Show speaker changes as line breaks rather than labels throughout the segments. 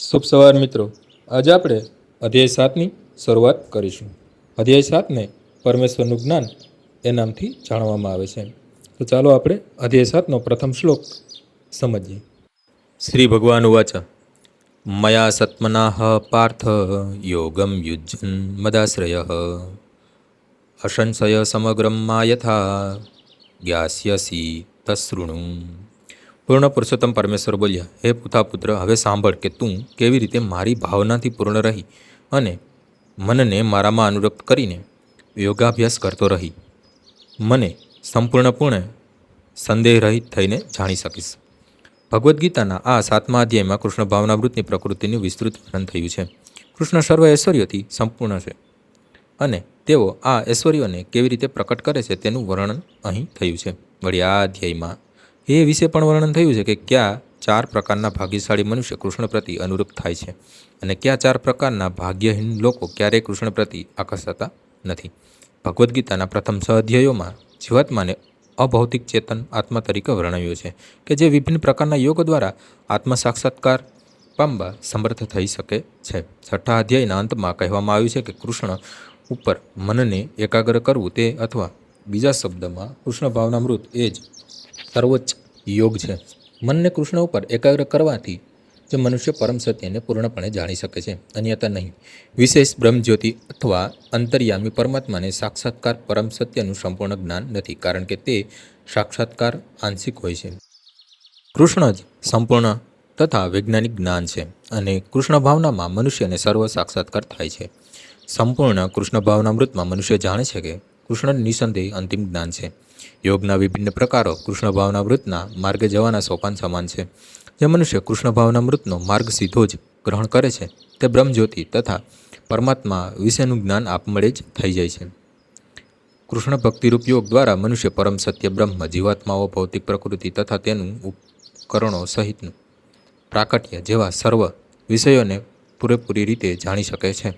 શુભ સવાર મિત્રો. આજે આપણે અધ્યાય સાતની શરૂઆત કરીશું. અધ્યાય સાતને પરમેશ્વરનું જ્ઞાન એ નામથી જાણવામાં આવે છે. તો ચાલો આપણે અધ્યાય સાતનો પ્રથમ શ્લોક સમજીએ. શ્રી ભગવાન ઉવાચ, મયા સત્મનાહ પાર્થ યોગમ યુજ્યન મદાશ્રય, અસંશય સમગ્રમ યથા જ્ઞાસ્યસી તસૃણુ. પૂર્ણ પુરુષોત્તમ પરમેશ્વર બોલ્યા, હે પુતા પુત્ર હવે સાંભળ કે તું કેવી રીતે મારી ભાવનાથી પૂર્ણ રહી અને મનને મારામાં અનુરક્ત કરીને યોગાભ્યાસ કરતો રહી. મને સંપૂર્ણપૂર્ણ સંદેહ રહિત થઈને જાણી શકીશ. ભગવદ્ ગીતાના આ સાતમા અધ્યાયમાં કૃષ્ણ ભાવનાવૃત્તની પ્રકૃતિનું વિસ્તૃત વર્ણન થયું છે. કૃષ્ણ સર્વ ઐશ્વર્યોથી સંપૂર્ણ છે અને તેઓ આ ઐશ્વર્યોને કેવી રીતે પ્રકટ કરે છે તેનું વર્ણન અહીં થયું છે. વળી આ અધ્યાયમાં એ વિશે પણ વર્ણન થયું છે કે કયા ચાર પ્રકારના ભાગ્યશાળી મનુષ્ય કૃષ્ણ પ્રતિ અનુરૂપ થાય છે અને કયા ચાર પ્રકારના ભાગ્યહીન લોકો ક્યારેય કૃષ્ણ પ્રતિ આકર્ષાતા નથી. ભગવદ્ ગીતાના પ્રથમ સહધ્યયોમાં જીવાત્માને અભૌતિક ચેતન આત્મા તરીકે વર્ણવ્યો છે કે જે વિભિન્ન પ્રકારના યોગ દ્વારા આત્મ સાક્ષાત્કાર પામવા સમર્થ થઈ શકે છે. છઠ્ઠા અધ્યાયના અંતમાં કહેવામાં આવ્યું છે કે કૃષ્ણ ઉપર મનને એકાગ્ર કરવું તે અથવા બીજા શબ્દમાં કૃષ્ણ ભાવનામૃત એ જ સર્વોચ્ચ યોગ છે. મનને કૃષ્ણ ઉપર એકાગ્ર કરવાથી જે મનુષ્ય પરમ સત્યને પૂર્ણપણે જાણી શકે છે. અન્યથા નહીં. વિશેષ બ્રહ્મજ્યોતિ અથવા અંતર્યામી પરમાત્માને સાક્ષાત્કાર પરમ સત્યનું સંપૂર્ણ જ્ઞાન નથી, કારણ કે તે સાક્ષાત્કાર આંશિક હોય છે. કૃષ્ણ જ સંપૂર્ણ તથા વૈજ્ઞાનિક જ્ઞાન છે અને કૃષ્ણ ભાવનામાં મનુષ્યને સર્વ સાક્ષાત્કાર થાય છે. સંપૂર્ણ કૃષ્ણ ભાવનામૃતમાં મનુષ્ય જાણે છે કે કૃષ્ણ નિસંદેહ અંતિમ જ્ઞાન છે. યોગના વિભિન્ન પ્રકારો કૃષ્ણ ભાવનામૃતના માર્ગે જવાના સોપાન સમાન છે. જે મનુષ્ય કૃષ્ણ ભાવનામૃતનો માર્ગ સીધો જ ગ્રહણ કરે છે તે બ્રહ્મજ્યોતિ તથા પરમાત્મા વિશેનું જ્ઞાન આપમેળે જ થઈ જાય છે. કૃષ્ણ ભક્તિરૂપ યોગ દ્વારા મનુષ્ય પરમ સત્ય બ્રહ્મ જીવાત્માઓ ભૌતિક પ્રકૃતિ તથા તેનું ઉપકરણો સહિતનું પ્રાકટ્ય જેવા સર્વ વિષયોને પૂરેપૂરી રીતે જાણી શકે છે.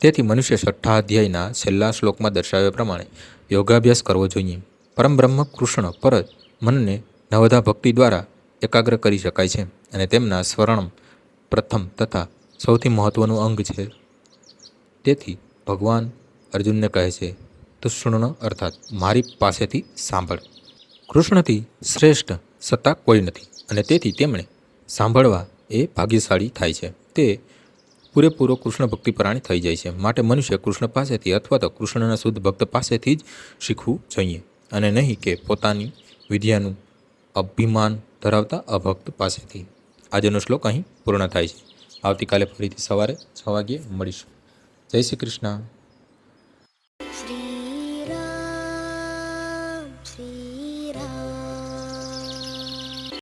તેથી મનુષ્ય છઠ્ઠા અધ્યાયના છેલ્લા શ્લોકમાં દર્શાવ્યા પ્રમાણે યોગાભ્યાસ કરવો જોઈએ. પરમ બ્રહ્મ કૃષ્ણ પર મનને નવધા ભક્તિ દ્વારા એકાગ્ર કરી શકાય છે અને તેમના સ્વર્ણ પ્રથમ તથા સૌથી મહત્ત્વનું અંગ છે. તેથી ભગવાન અર્જુનને કહે છે તુષ્ણ અર્થાત મારી પાસેથી સાંભળ. કૃષ્ણથી શ્રેષ્ઠ સત્તા કોઈ નથી અને તેથી તેમણે સાંભળવા એ ભાગ્યશાળી થાય છે. તે પૂરેપૂરો કૃષ્ણ ભક્તિપરાણી થઈ જાય છે. માટે મનુષ્ય કૃષ્ણ પાસેથી અથવા તો કૃષ્ણના શુદ્ધ ભક્ત પાસેથી જ શીખવું જોઈએ. અને નહીં કે પોતાની વિદ્યાનું અભિમાન ધરાવતા અભક્ત પાસેથી. આજનો શ્લોક અહીં પૂર્ણ થાય છે. આવતીકાલે ફરીથી સવારે છ વાગ્યે મળીશું. જય શ્રી કૃષ્ણ.